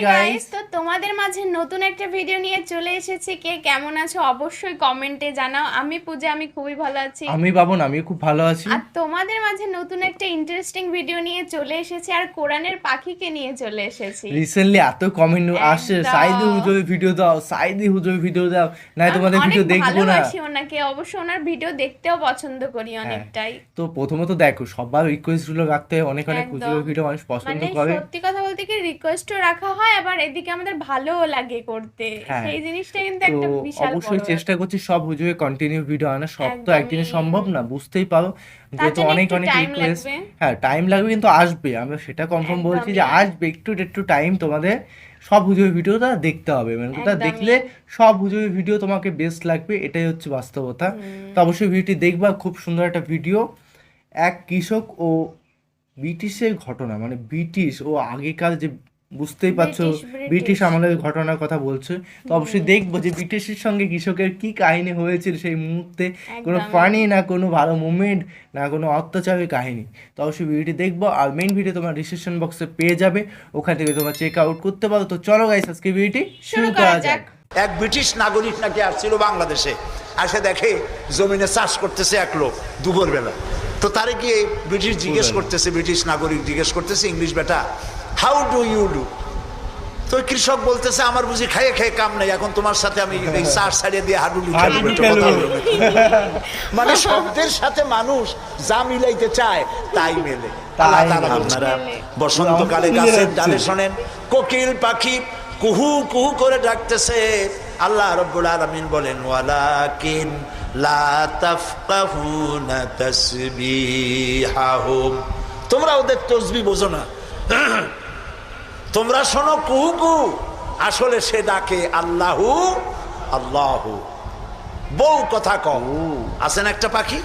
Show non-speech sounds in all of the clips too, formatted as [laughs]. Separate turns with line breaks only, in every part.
guys.
guys. তোমাদের মাঝে নতুন একটা ভিডিও নিয়ে চলে এসেছি। কে কেমন আছো অবশ্যই কমেন্টে জানাও। আমি পূজা আমি খুবই ভালো আছি।
আমি বাবন আমি খুব ভালো আছি।
আর তোমাদের মাঝে নতুন একটা ইন্টারেস্টিং ভিডিও নিয়ে চলে এসেছি আর কোরআনের পাখিকে নিয়ে চলে এসেছি।
রিসেন্টলি এত কমেন্ট আসছে সাইদি হুজুরের ভিডিও দাও সাইদি হুজুরের ভিডিও দাও। না তোমাদের ভিডিও দেখব না। হ্যাঁ।
ভালোবাসি ওনাকে অবশ্য ওনার ভিডিও দেখতেও পছন্দ করি অনেকটাই।
তো প্রথমত দেখো সবার রিকোয়েস্টগুলো রাখতে অনেক অনেক। হুজুরের ভিডিও মানুষ পছন্দ
মানে
করে।
সত্যি কথা বলতে কি রিকোয়েস্টও রাখা হয় আবার এদিকে আমাদের ভালোও লাগে করতে।
হ্যাঁ।
সেই জিনিসটা কিন্তু একটা বিশাল
অবশ্যই চেষ্টা করছি সব হুজুরের কন্টিনিউ ভিডিও আনা সব তো। একদিনে সম্ভব না বুঝতেই পারো। যেহেতু অনেক অনেক রিকোয়েস্ট
লাগবে।
হ্যাঁ টাইম লাগবে কিন্তু আসবে। আমরা সেটা কনফার্ম বলছি যে আসবে একটু একটু টাইম তোমাদের সব হুজুরের ভিডিওটা দেখতে হবে। মানে ওটা। দেখলে সব হুজুরের ভিডিও তোমাকে বেস্ট লাগবে এটাই হচ্ছে বাস্তবতা। তো অবশ্যই ভিডিওটি দেখবা খুব সুন্দর একটা ভিডিও এক কৃষক ও ব্রিটিশের ঘটনা মানে ব্রিটিশ ও আগেকার যে বুঝতেই পারছ
ব্রিটিশ,
আমলের ঘটনার কথা বলছে। তো অবশ্যই দেখব যে ব্রিটিশের সঙ্গে কৃষকের কি কাহিনী হয়েছিল সেই মুহূর্তে। কোনো। ফানি না কোনো ভালো মুভমেন্ট না কোনো অত্যাচারের কাহিনী। তো অবশ্যই ভিডিওটি দেখব আর মেইন ভিডিও তোমার ডিসক্রিপশন বক্সে পেয়ে যাবে। ওখান থেকে তোমরা চেক আউট করতে পারো। তো চলো গাইস আজকে ভিডিওটি
শুরু করা যাক।
এক ব্রিটিশ নাগরিক নাকি আসছিল বাংলাদেশে আসে দেখে জমিনে চাষ করতেছে এক লোক দুপুর বেলা তো তারে গিয়ে ব্রিটিশ জিজ্ঞেস করতেছে ব্রিটিশ নাগরিক জিজ্ঞেস করতেছে ইংলিশ বেটা হাউ ডু ইউ ডু তো কৃষক বলতেছে আমার বুঝি খাইয়ে খেয়ে কাম নাই এখন তোমার সাথে আমি চাষ ছাড়িয়ে দিয়ে হাডুডু। মানে শব্দের সাথে মানুষ যা মিলাইতে চায় তাই মেলে। আপনারা বসন্তকালে গাছের ডালে শোনেন কোকিল পাখি কুহু কুহু করে ডাকতেছে। আল্লাহ রব্বুল আলামিন বলেন ওয়ালাকিন তোমরা ওদের তসবি বোঝো না। তোমরা শোনো কুহু কুহু। আসলে সে ডাকে আল্লাহু আল্লাহু। বউ কথা কও। আছেন একটা পাখি?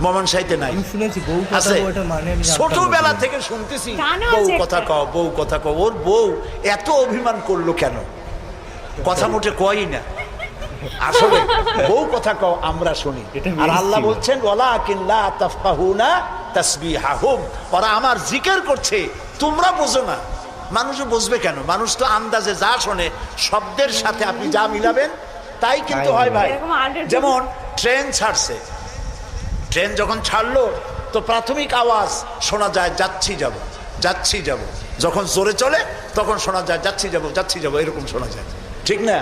মমন সাইতে নাই। আছে।
মানে।
ছোটবেলা থেকে শুনতেছি বউ কথা কও বউ কথা কও। ওর বউ এত অভিমান করল কেন? কথা মোটে কয়ই না। আসলে বউ কথা কও আমরা শুনি। আর আল্লাহ। বলছেন ওয়ালা কিল্লা তাফকাহুনা তাসবিহাহুম। ওরা আমার জিকির করছে তোমরা বোঝো না। মানুষ বুঝবে কেন? মানুষ তো আন্দাজে যা শোনে শব্দের সাথে আপনি যা মিলাবেন তাই কিন্তু হয় ভাই। যেমন ট্রেন ছাড়ছে। ট্রেন যখন ছাড়লো তো প্রাথমিক আওয়াজ শোনা যায় যাচ্ছি যাব যাচ্ছি যাব। যখন জোরে চলে তখন শোনা যায় যাচ্ছি যাব যাচ্ছি যাব এরকম শোনা যায়। ঠিক না?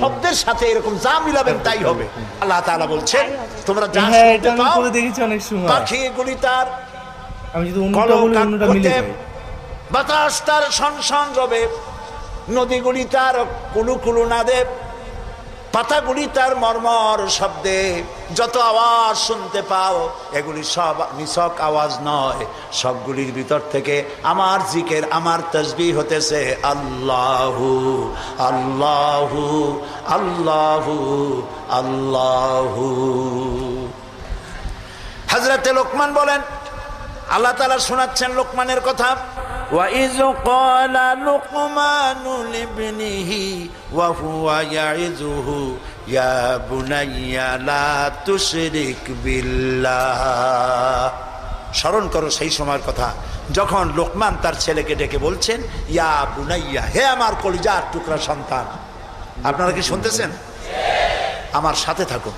শব্দের সাথে এরকম যা মিলাবেন তাই হবে। আল্লাহ তাআলা বলছেন তোমরা যা
হ্যাঁ
শুনতে
এটা
পাও
করে দেখেছি অনেক সময়।
পাখি এগুলি তার
আমি যদি অন্যটা বলি অন্যটা মিলে যায়।
বাতাস তার সনসন রবে, নদীগুলি তার কুলু কুলু নাদে পাতাগুলি তার মর্মর শব্দে, যত আওয়াজ শুনতে পাও, এগুলি সব নিছক আওয়াজ নয়, সবগুলির ভিতর থেকে আমার জিকের, আমার তসবি হতেছে, আল্লাহু আল্লাহু আল্লাহু আল্লাহু। হাজরাতে লোকমান বলেন, আল্লাহ তালা শোনাচ্ছেন লোকমানের কথা। وَإِذْ قَالَ لُقْمَانُ لِابْنِهِ وَهُوَ يَعِظُهُ يَا بُنَيَّ لَا تُشْرِكْ بِاللَّهِ স্মরণ করো সেই সময়ের কথা যখন লোকমান তার ছেলেকে ডেকে বলছেন ইয়া বুনাইয়া হে আমার কলিজার টুকরা সন্তান আপনারা কি শুনতেছেন আমার সাথে থাকুন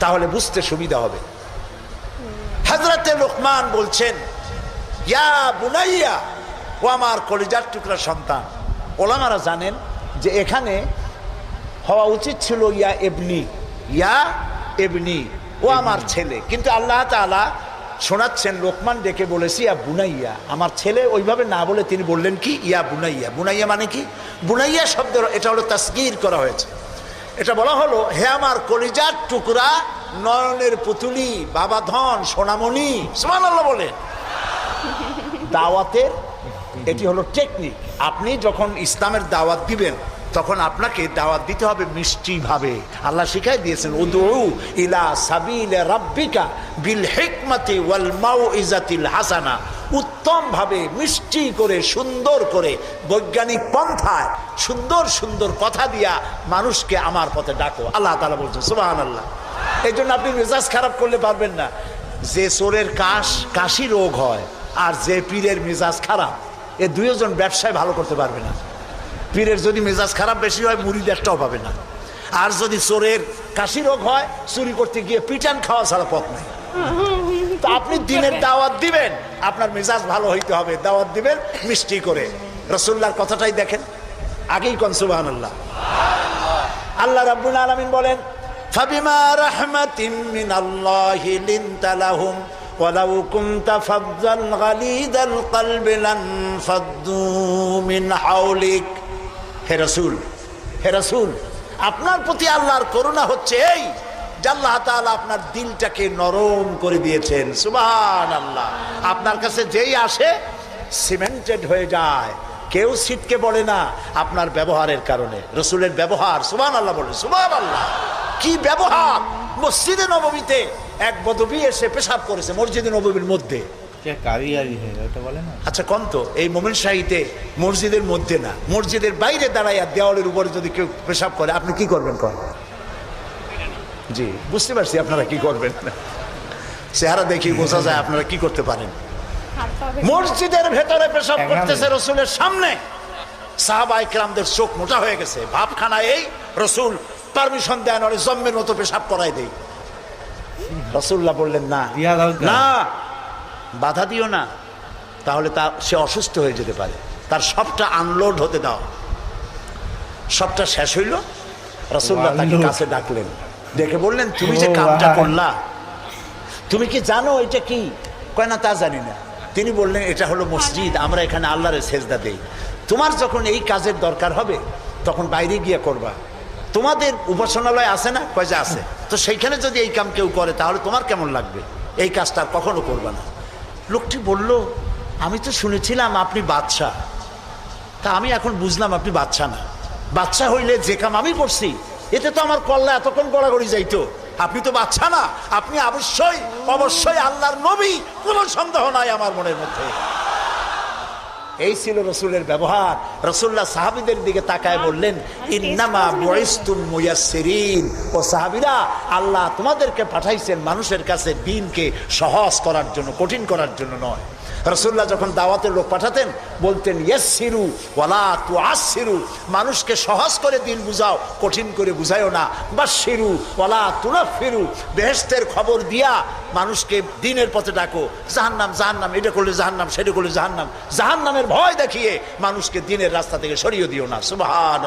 তাহলে বুঝতে সুবিধা হবে হাজরাতে লোকমান বলছেন ইয়া বুনাইয়া ও আমার কলিজার টুকরা সন্তান। ওলামারা জানেন যে এখানে হওয়া উচিত ছিল ইয়া এবনি ইয়া এবনি ও আমার ছেলে। কিন্তু আল্লাহ তাআলা শোনাচ্ছেন লোকমান ডেকে বলেছি ইয়া বুনাইয়া। আমার ছেলে ওইভাবে না বলে তিনি বললেন কি? ইয়া বুনাইয়া। বুনাইয়া মানে কি? বুনাইয়া শব্দের এটা হলো তাসগির করা হয়েছে। এটা বলা হলো হে আমার কলিজার টুকরা নয়নের পুতুলি বাবা ধন সোনামণি সুবহানাল্লাহ বলে। দাওয়াতের এটি হলো টেকনিক আপনি যখন ইসলামের দাওয়াত দিবেন, তখন আপনাকে দাওয়াত দিতে হবে মিষ্টিভাবে আল্লাহ শিখাই দিয়েছেন, উদউ ইলা সাবিলে রাব্বিকা বিল হিকমাতি ওয়াল মাউইজাতিল হাসানা। উত্তম ভাবে মিষ্টি করে, সুন্দর করে, বৈজ্ঞানিক পন্থায় সুন্দর সুন্দর কথা দিয়া মানুষকে আমার পথে ডাকো। আল্লাহ তাআলা বলছেন, সুবহানাল্লাহ। এই জন্য আপনি মেজাজ খারাপ করলে পারবেন না। যে চোরের কাশ, কাশি রোগ হয় আর যে পীরের মেজাজ খারাপ, এ দুইজন ব্যবসায় ভালো করতে পারবে না। পীরের যদি মেজাজ খারাপ বেশি হয় মুড়ি একটাও পাবে না। আর যদি চোরের কাশি রোগ হয়, চুরি করতে গিয়ে পিটান খাওয়া ছাড়া পথ নেই। তো আপনি দিনের দাওয়াত দিবেন, আপনার মেজাজ ভালো হইতে হবে, দাওয়াত দিবেন, মিষ্টি করে। রসুল্লার কথাটাই দেখেন। আগেই কন সুবাহান আল্লাহ আল্লাহ রাব্বুল আলামিন বলেন, ফাবিমা রাহমাতিম মিনাল্লাহি লিনতা ওয়ালাউ কুনতা ফাজ্জাল গালিদাল কলবি লানফাদ্দু মিন হাওলিক। হে রাসূল হে রাসূল, আপনার প্রতি আল্লাহর করুণা হচ্ছে এই যে আল্লাহ আপনার দিলটাকে নরম করে দিয়েছেন। সুবহানাল্লাহ। আপনার কাছে যেই আসে, সিমেন্টেড হয়ে যায়। কেউ সিটকে বলে না আপনার ব্যবহারের কারণে। রসুলের ব্যবহার সুবান আল্লাহ বলে সুবান আল্লাহ কি ব্যবহার? মসজিদে নবমীতে এক বদবি এসে পেশাব করেছে মসজিদে নবমীর মধ্যে। আচ্ছা কন্ত এই মোমেন শাহিতে মসজিদের মধ্যে না মসজিদের বাইরে দাঁড়াইয়া দেওয়ালের উপরে যদি কেউ পেশাব করে আপনি কি করবেন কর জি বুঝতে পারছি আপনারা কি করবেন। চেহারা দেখি বোঝা যায় আপনারা কি করতে পারেন। মসজিদের ভেতরে পেশাব করতেছে রসুলের সামনে। সাহাবাই ক্রামদের চোখ মোটা হয়ে গেছে। ভাবখানা এই রসুল পারমিশন দেন ওরে জম্মের মতো পেশাব করাই দেই। রসুল্লাহ বললেন না? না। বাধা দিও না। তাহলে তা সে অসুস্থ হয়ে যেতে পারে। তার সবটা আনলোড হতে দাও। সবটা শেষ হইল। রসুল্লাহ তাকে। কাছে ডাকলেন। ডেকে বললেন তুমি যে কামটা করলা তুমি কি জানো এটা কি? কয় না তা জানি না। তিনি বললেন এটা হলো মসজিদ আমরা এখানে আল্লাহরে সেজদা দেই। তোমার যখন এই কাজের দরকার হবে তখন বাইরে গিয়ে করবা। তোমাদের উপাসনালয় আছে না? কয় যে আছে। তো সেইখানে যদি এই কাম কেউ করে, তাহলে তোমার কেমন লাগবে? এই কাজটা আর কখনো করবে না। লোকটি বলল, আমি তো শুনেছিলাম আপনি বাদশাহ। তা আমি এখন বুঝলাম আপনি বাচ্চা না। বাচ্চা হইলে যে কাম আমি করছি, এতে তো আমার কল্লা এতক্ষণ গড়াগড়ি যাইতো। আপনি তো বাচ্চা না। আপনি অবশ্যই অবশ্যই আল্লাহর নবী। কোনো সন্দেহ নাই আমার মনের মধ্যে। এই ছিল রসুলের ব্যবহার। রসুল্লাহ সাহাবিদের দিকে তাকায় বললেন, ইন্নামা বয়স্তুম মুয়াসসিরিন। ও সাহাবিরা, আল্লাহ তোমাদেরকে পাঠাইছেন মানুষের কাছে দিনকে সহজ করার জন্য, কঠিন করার জন্য নয়। রসুল্লাহ যখন দাওয়াতের লোক পাঠাতেন, বলতেন ইয়েস সিরু ওয়ালা তু আসিরু মানুষকে সহজ করে দিন বুঝাও, কঠিন করে বুঝাইও না। বা সিরু ওয়ালা তুলা ফিরু বেহেস্তের খবর দিয়া মানুষকে দিনের পথে ডাকো। জাহান্নাম জাহান্নাম, এটা করলে জাহান্নাম, সেটা করলে জাহান্নাম। জাহান্নামের ভয় দেখিয়ে মানুষকে দিনের রাস্তা থেকে সরিয়ে দিও না। সুবাহান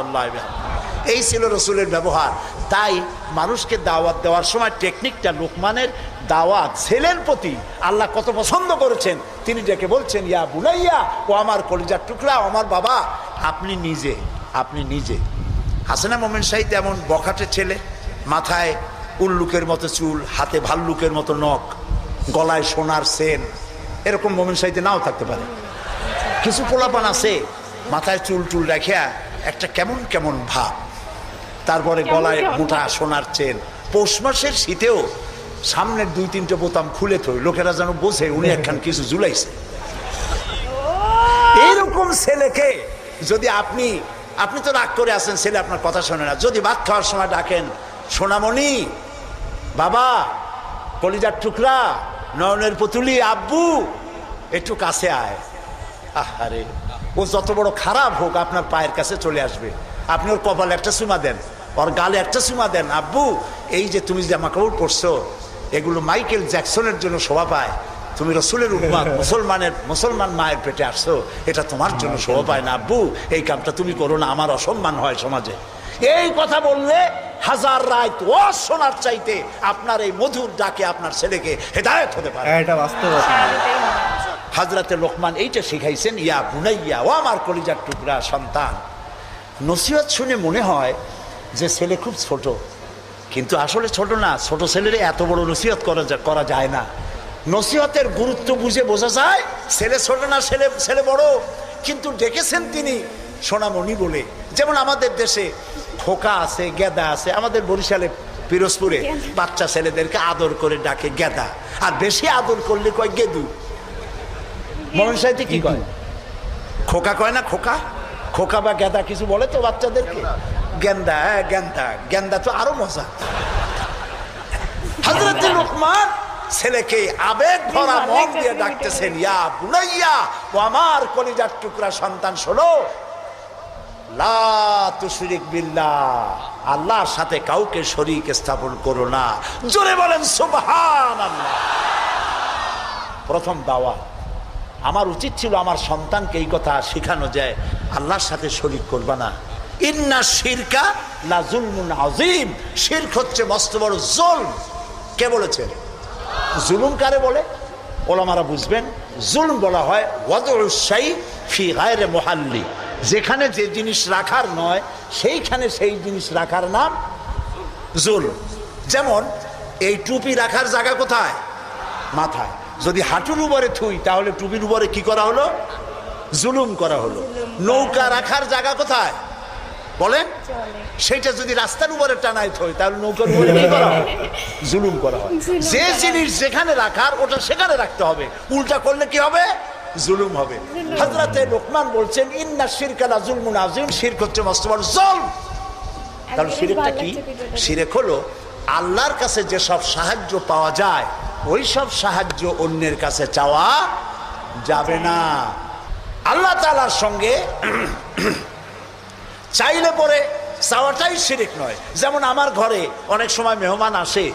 এই ছিল রসুলের ব্যবহার। তাই মানুষকে দাওয়াত দেওয়ার সময় টেকনিকটা লোকমানের দাওয়াত ছেলের প্রতি আল্লাহ কত পছন্দ করেছেন তিনি ডেকে বলছেন ইয়া বুলাইয়া ও আমার কলিজার টুকরা ও আমার বাবা আপনি নিজে আপনি নিজে। হাসিনা মোমেন সাহিদ এমন বখাটে ছেলে মাথায় উল্লুকের মতো চুল হাতে ভাল্লুকের মতো নখ গলায় সোনার সেন এরকম মোমেন সাহিদে নাও থাকতে পারে। কিছু পোলাপান আছে মাথায় চুল টুল রেখে একটা কেমন কেমন ভাব তারপরে গলায় মোটা সোনার চেন। পৌষ মাসের শীতেও সামনের দুই তিনটে বোতাম খুলে থই লোকেরা যেন বোঝে উনি একখান কিছু জুলাইছে এইরকম ছেলেকে যদি আপনি আপনি তো রাগ করে আছেন ছেলে আপনার কথা শোনে না। যদি ভাত খাওয়ার সময় ডাকেন সোনামণি বাবা কলিজার টুকরা নয়নের পুতুলি আব্বু একটু কাছে আয়। আহারে ও যত বড় খারাপ হোক আপনার পায়ের কাছে চলে আসবে। আপনি ওর কপালে একটা চুমা দেন ওর গালে একটা চুমা দেন। আব্বু এই যে তুমি জামা কাপড় পরছো এগুলো মাইকেল জ্যাকসনের জন্য শোভা পায়। তুমি রসুলের [laughs] উম্মাদ মুসলমানের মুসলমান মায়ের পেটে আসছো এটা তোমার জন্য শোভা পায় না। আব্বু এই কামটা তুমি করো না আমার অসম্মান হয় সমাজে। এই কথা বললে হাজার রাত ও শোনার চাইতে আপনার এই মধুর ডাকে আপনার ছেলেকে হেদায়ত হতে পারে।
হ্যাঁ এটা বাস্তবতা।
হাজরাতে লোকমান এইটা শিখাইছেন ইয়া বুনাইয়া ও আমার কলিজার টুকরা সন্তান। নসিহত শুনে মনে হয় যে ছেলে খুব ছোট। কিন্তু আসলে ছোট না ছোট ছেলের এত বড় নসিহত করা যায় না। নসিহতের গুরুত্ব বুঝে বোঝা যায় ছেলে ছোট না ছেলে ছেলে বড়। কিন্তু ডেকেছেন তিনি সোনামণি বলে। যেমন আমাদের দেশে খোকা আছে গেদা আছে আমাদের বরিশালে পিরোজপুরে বাচ্চা ছেলেদেরকে আদর করে ডাকে গেদা। আর বেশি আদর করলে কয় গেদু? মরণ সাহিত্যে কি কয়? খোকা কয় না খোকা? খোকা বা গেন্দা কিছু বলে তো বাচ্চাদেরকে? গেন্দা হ্যাঁ গেন্দা গেন্দা তো আরও মজা। হাজরত লোকমান ছেলেকে আবেগ ভরা মন দিয়ে ডাকতেছেন ইয়া বুলাইয়া ও আমার কলিজার টুকরা সন্তান শোনো। আল্লাহর সাথে কাউকে শরিক স্থাপন করো না। জোরে বলেন সুবহান প্রথম দাওয়া আমার উচিত ছিল আমার সন্তানকে এই কথা শেখানো যায় আল্লাহর সাথে শরিক করবা না। ইন্না শিরকা লা জুলমুন আজিম শিরক হচ্ছে মস্ত বড় জুলম। কে বলেছেন জুলুম কারে বলে? ওলামারা বুঝবেন জুলম বলা হয় ওয়াদুসাই ফি গায়রে মুহাল্লি। যেখানে যে জিনিস রাখার নয় সেইখানে সেই জিনিস রাখার নাম জুলম। যেমন এই টুপি রাখার জায়গা কোথায়? মাথায়। যদি হাঁটুর উপরে থুই তাহলে টুপির উপরে কি করা হলো? জুলুম করা হলো। নৌকা রাখার জায়গা কোথায়? বলেন সেটা যদি রাস্তার উপরে টানাই থই তাহলে নৌকার উপরে কি করা হয়? [laughs] জুলুম করা হয়। যে জিনিস যেখানে রাখার ওটা সেখানে রাখতে হবে। উল্টা করলে কি হবে? জুলুম হবে। হজরতে লোকমান বলছেন ইন্না শিরকালা জুলমুন আজিম শিরক হচ্ছে মস্ত বড় জল কারণ শিরেকটা কি? শিরেক হলো আল্লাহর কাছে যে সব সাহায্য পাওয়া যায় ওই সব সাহায্য অন্যের কাছে চাওয়া যাবে না। আল্লাহ তালার সঙ্গে চাইলে পরে চাওয়াটাই শিরিক নয়। যেমন আমার ঘরে অনেক সময় মেহমান আসে,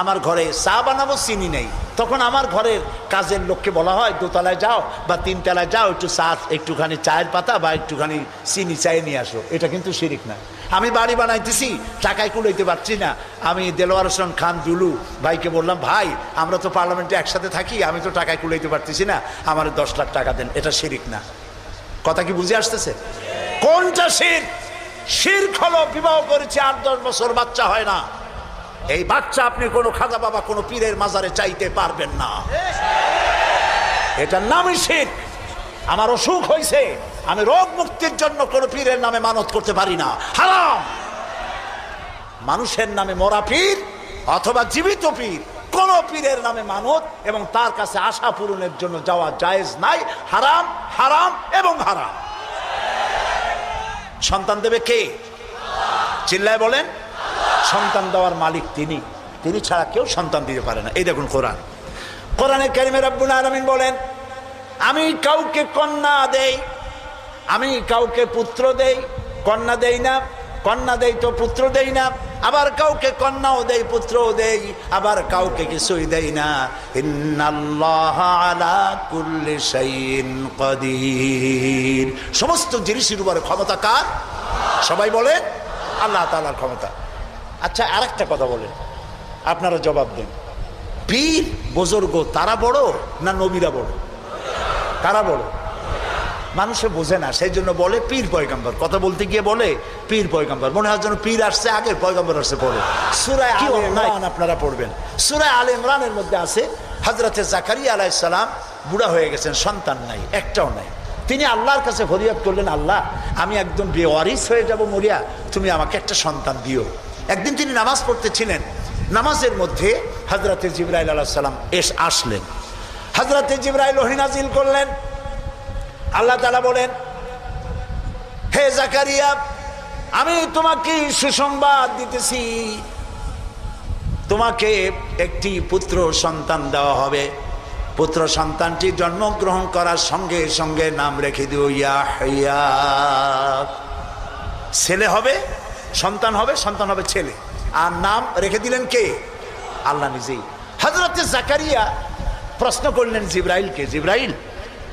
আমার ঘরে চা বানাবো, চিনি নেই। তখন আমার ঘরের কাজের লোককে বলা হয়, দোতলায় যাও বা তিনতলায় যাও, একটু চা, একটুখানি চায়ের পাতা বা একটুখানি চিনি, চায়ে নিয়ে আসো। এটা কিন্তু শিরিক না আমি বাড়ি বানাইতেছি, টাকায় কুলাইতে পারছি না। আমি দেলোয়ার হোসেন খান, দুলু ভাইকে বললাম, ভাই, আমরা তো পার্লামেন্টে একসাথে থাকি, আমি তো টাকায় কুলাইতে পারতেছি না। আমার দশ লাখ টাকা দেন। এটা শিরিক না। কথা কি বুঝে আসতেছে? কোনটা শির শির্ক হলো বিবাহ করেছে আট দশ বছর বাচ্চা হয় না। এই বাচ্চা আপনি কোনো খাজা বাবা, কোনো পীরের মাজারে চাইতে পারবেন না। এটার নামই শির। আমার অসুখ হয়েছে, আমি রোগ মুক্তির জন্য কোনো পীরের নামে মানত করতে পারি না। হারাম! মানুষের নামে মরা পীর অথবা জীবিত পীর, কোন পীরের নামে মানত এবং তার কাছে আশা পূরণের জন্য যাওয়া জায়েজ নাই। হারাম হারাম এবং হারাম। সন্তান দেবে কে? চিল্লায় বলেন, সন্তান দেওয়ার মালিক তিনি। তিনি ছাড়া কেউ সন্তান দিতে পারে না। এই দেখুন কোরআন। কোরআনে কারিমের আব্বুল আলমিন বলেন, আমি কাউকে কন্যা দেই, আমি কাউকে পুত্র দেই, কন্যা দেই না, কন্যা দেই তো পুত্র দেই না। আবার কাউকে কন্যাও দেই, পুত্রও দেই, আবার কাউকে কিছুই দেই না। সমস্ত জিনিসের উপরে ক্ষমতা কার? সবাই বলেন, আল্লাহ তাআলার ক্ষমতা। আচ্ছা আরেকটা কথা বলেন, আপনারা জবাব দেন। পীর, বুজুর্গ তারা বড় না নবীরা বড়? কারা বড়? মানুষে বোঝে না সেই জন্য বলে পীর পয়গাম্বর। কথা বলতে গিয়ে বলে পীর পয়গাম্বর। মনে হয় যেন পীর আসছে আগে পয়গাম্বর আসছে পরে। সুরায় আল ইমরান আপনারা পড়বেন। সুরায় আল ইমরানের মধ্যে আছে হজরতে জাকারিয়া আলাইসালাম বুড়া হয়ে গেছেন সন্তান নাই একটাও নাই। তিনি আল্লাহর কাছে ফরিয়াদ করলেন আল্লাহ আমি একদম বেওয়ারিস হয়ে যাব মরিয়া তুমি আমাকে একটা সন্তান দিও। একদিন তিনি নামাজ পড়তেছিলেন। নামাজের মধ্যে হজরতে জিব্রাইল আলাহ সাল্লাম এস আসলেন। হজরতে জিব্রাইল ওহিনাজিল করলেন। আল্লাহ তালা বলেন, হে জাকারিয়া, আমি তোমাকে সুসংবাদ দিতেছি। তোমাকে একটি পুত্র সন্তান দেওয়া হবে। পুত্র সন্তানটি জন্মগ্রহণ করার সঙ্গে সঙ্গে নাম রেখে দিও, ইয়া ছেলে হবে, সন্তান হবে সন্তান হবে ছেলে। আর নাম রেখে দিলেন কে? আল্লাহ নিজেই। হজরতে জাকারিয়া প্রশ্ন করলেন জিব্রাইলকে, জিব্রাইল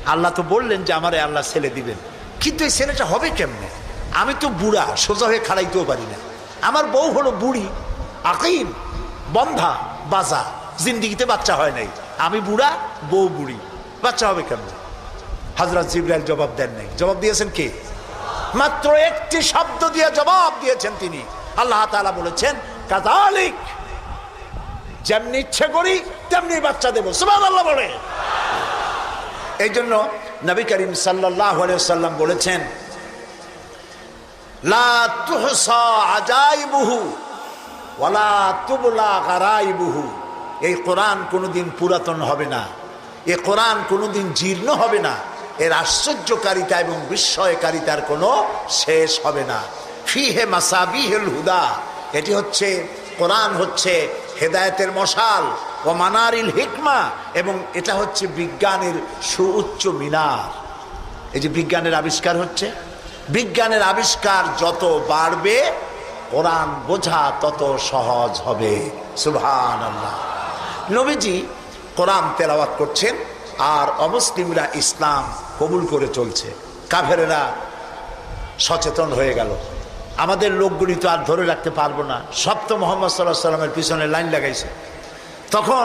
আল্লাহ তো বললেন যে আমারে আল্লাহ ছেলে দিবেন। কিন্তু এই ছেলেটা হবে কেমনে? আমি তো বুড়া, সোজা হয়ে খাড়াইতেও পারি না। আমার বউ হলো বুড়ি, আকিম, বন্ধা, বাজা, জিন্দিগিতে বাচ্চা হয় নাই। আমি বুড়া, বউ বুড়ি। বাচ্চা হবে কেমনে? হজরত জিব্রাইল জবাব দেন নাই। জবাব দিয়েছেন কে? মাত্র একটি শব্দ দিয়ে জবাব দিয়েছেন তিনি। আল্লাহ তাআলা বলেছেন কাদালিক যেমনি ইচ্ছে করি, তেমনি বাচ্চা দেবো। সুবাদ আল্লাহ বলে। এই জন্য নবী করিম সাল্লাহ সাল্লাম বলেছেন এই কোরআন কোনোদিন পুরাতন হবে না। এ কোরআন কোনোদিন জীর্ণ হবে না। এর আশ্চর্যকারিতা এবং বিস্ময়কারিতার কোনো শেষ হবে না। ফি ফিহে মাসাবিহেল হুদা, এটি হচ্ছে, কোরআন হচ্ছে হেদায়েতের মশাল। ও মানারিল হিকমা, এবং এটা হচ্ছে বিজ্ঞানের সুউচ্চ মিনার। এই যে বিজ্ঞানের আবিষ্কার হচ্ছে, বিজ্ঞানের আবিষ্কার যত বাড়বে, কোরআন বোঝা তত সহজ হবে। সুবহান আল্লাহ নবীজি কোরআন তেলাওয়াত করছেন, আর অমুসলিমরা ইসলাম কবুল করে চলছে। কাফেরেরা সচেতন হয়ে গেল। আমাদের লোকগুলি তো আর ধরে রাখতে পারব না। সপ্ত মোহাম্মদ সাল্লাহ সাল্লামের পিছনে লাইন লাগাইছে। তখন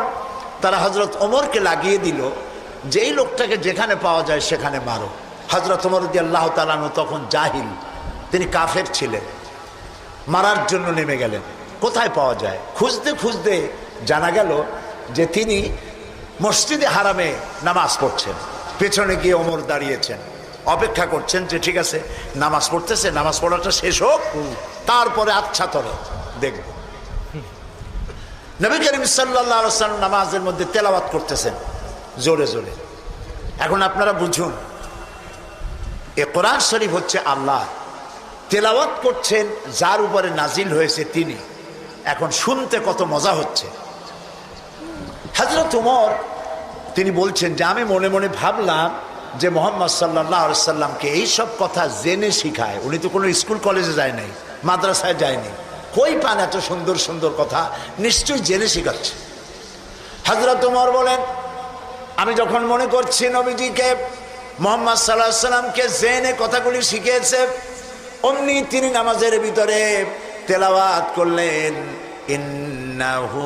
তারা হজরত ওমরকে লাগিয়ে দিল, যেই লোকটাকে যেখানে পাওয়া যায় সেখানে মারো। হজরত ওমর আল্লাহ তালানু তখন জাহিল, তিনি কাফের ছিলেন, মারার জন্য নেমে গেলেন। কোথায় পাওয়া যায়? খুঁজতে খুঁজতে জানা গেল যে তিনি মসজিদে হারামে নামাজ পড়ছেন। পেছনে গিয়ে ওমর দাঁড়িয়েছেন, অপেক্ষা করছেন যে ঠিক আছে, নামাজ পড়তেছে, নামাজ পড়াটা শেষ হোক, তারপরে আচ্ছা তরে দেখব। নবী করিম সাল্লাম নামাজের মধ্যে তেলাওয়াত করতেছেন, জোরে জোরে। এখন আপনারা বুঝুন, এ কোরআন শরীফ হচ্ছে আল্লাহ। তেলাওয়াত করছেন, যার উপরে নাজিল হয়েছে তিনি। এখন শুনতে কত মজা হচ্ছে। হজরত উমর, তিনি বলছেন যে, আমি মনে মনে ভাবলাম যে মোহাম্মদ সাল্লাহ সাল্লামকে এইসব কথা জেনে শিখায়। উনি তো কোনো স্কুল কলেজে যায় নাই, মাদ্রাসায় যায়নি। কই পান এত সুন্দর সুন্দর কথা? নিশ্চয়ই জেনে শিখাচ্ছে। হজরত উমর বলেন, আমি যখন মনে করছি নবীজিকে, মোহাম্মদ সাল্লাহ সাল্লামকে জেনে কথাগুলি শিখিয়েছে, অমনি তিনি নামাজের ভিতরে তেলাওয়াত করলেন, ইন্নাহু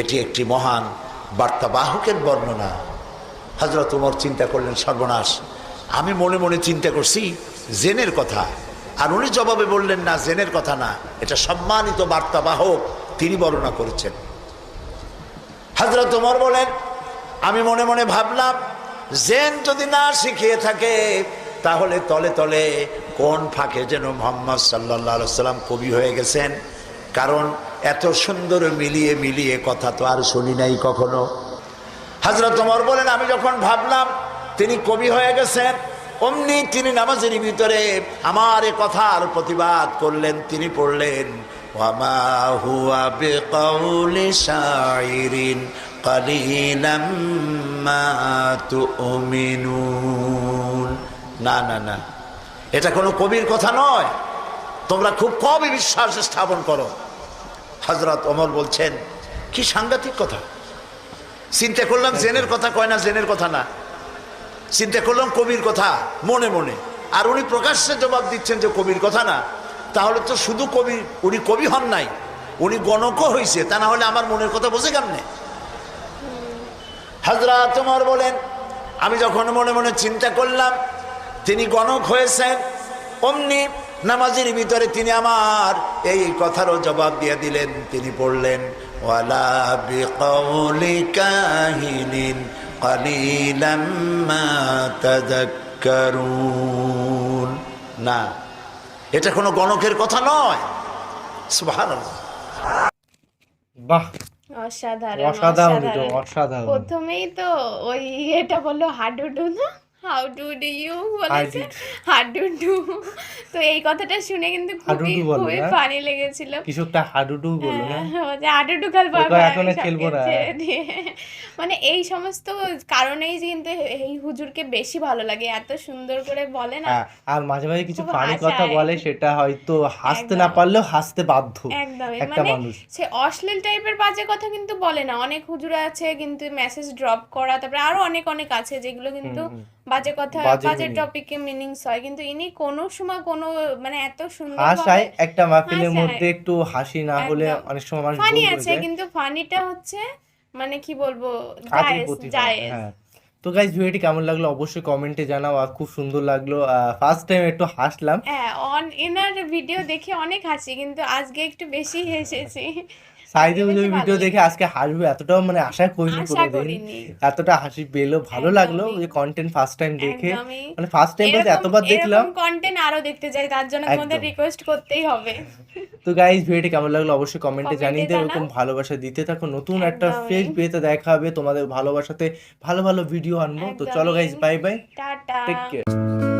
এটি একটি মহান বার্তাবাহকের বর্ণনা। হজরত উমর চিন্তা করলেন, সর্বনাশ। আমি মনে মনে চিন্তা করছি, জেনের কথা। আর উনি জবাবে বললেন, না, জেনের কথা না। এটা সম্মানিত বার্তাবাহক। তিনি বর্ণনা করেছেন। হজরত উমর বলেন, আমি মনে মনে ভাবলাম, জেন যদি না শিখিয়ে থাকে, তাহলে তলে তলে কোন ফাঁকে যেন মোহাম্মদ সাল্লা সাল্লাম কবি হয়ে গেছেন? কারণ এত সুন্দর মিলিয়ে মিলিয়ে কথা তো আর শুনি নাই কখনো। হাজরত ওমর বলেন, আমি যখন ভাবলাম তিনি কবি হয়ে গেছেন, অমনি তিনি নামাজের ভিতরে আমার এ কথার প্রতিবাদ করলেন, তিনি পড়লেন না না না, এটা কোনো কবির কথা নয়। তোমরা খুব কমই বিশ্বাস স্থাপন করো। হজরত অমর বলছেন, কি সাংঘাতিক কথা। চিন্তা করলাম জেনের কথা কয় না, জেনের কথা না। চিন্তা করলাম কবির কথা, মনে মনে। আর উনি প্রকাশ্যে জবাব দিচ্ছেন যে কবির কথা না। তাহলে তো শুধু কবি, উনি কবি হন নাই, উনি গণকও হয়েছে তা না হলে আমার মনের কথা বোঝে কেমনে? হাজরা তোমার বলেন, আমি যখন মনে মনে চিন্তা করলাম, তিনি গণক হয়েছেন, অমনি নামাজের ভিতরে তিনি আমার এই কথারও জবাব দিয়ে দিলেন, তিনি পড়লেন। ওয়ালা বিকাউলি কাহিনিন কালিলাম মা তাযাক্কারুন না এটা কোনো গণকের কথা নয়। সুবহানাল্লাহ।
বাহ
অসাধারণ
অসাধারণ অসাধারণ।
প্রথমেই তো ওই এটা বলল হাডুডু না হাউ ডু ডু ইউ বলেছে. হাডুডু তো এই কথাটা শুনে কিন্তু খুবই খুবই ফানি লেগেছিল।
কিছুটা হাডুডু বলল না
হ্যাঁ, হাডুডু খেলব এখন
খেলব না।
মানে এই সমস্ত কারণেই যে কিন্তু এই হুজুরকে বেশি ভালো লাগে। এত সুন্দর করে বলে না।
হ্যাঁ, আর মাঝে মাঝে কিছু ফানি কথা বলে সেটা হয়তো হাসতে না পারলেও হাসতে বাধ্য
একদমই।
একটা
মানে সে অশ্লীল টাইপের বাজে কথা কিন্তু বলে না। অনেক হুজুর আছে কিন্তু মেসেজ ড্রপ করা তারপরে আরও অনেক অনেক আছে যেগুলো কিন্তু বাজে কথা
বাজে।
টপিকে মিনিংস হয় কিন্তু ইনি কোনো সময় কোনো মানে এত সুন্দর
হাসায় একটা মাহফিলের মধ্যে একটু হাসি না হলে অনেক সময় মানুষ
ফানি আছে কিন্তু ফানিটা হচ্ছে মানে কি বলব জায়েজ জায়েজ।
হ্যাঁ। তো গাইজ ভিডিওটি কেমন লাগল অবশ্যই কমেন্টে জানাও আর খুব সুন্দর লাগল ফার্স্ট টাইম একটু হাসলাম।
হ্যাঁ অন এনার ভিডিও দেখে অনেক হাসি কিন্তু আজকে একটু বেশি হেসেছি। বেশি
ভিডিও দেখে আজকে হাসবে এতটাও মানে আশা করিনি কোনোদিন। এতটা হাসি পেল ভালো লাগল। যে কন্টেন্ট ফার্স্ট টাইম দেখে। মানে ফার্স্ট টাইম বলতে এতবার দেখলাম।
কন্টেন্ট আরও দেখতে চাই তার জন্য তোমাদের রিকোয়েস্ট করতেই হবে।
তো গাইজ ভিডিওটি কেমন লাগল অবশ্যই কমেন্টে জানিয়ে দেবে। এরকম ভালোবাসা দিতে থাকো। নতুন একটা। ফ্রেশ ভিডিওতে দেখা হবে তোমাদের ভালোবাসাতে ভালো ভালো ভিডিও আনব। তো চলো। Guys bye bye
tata.
Take care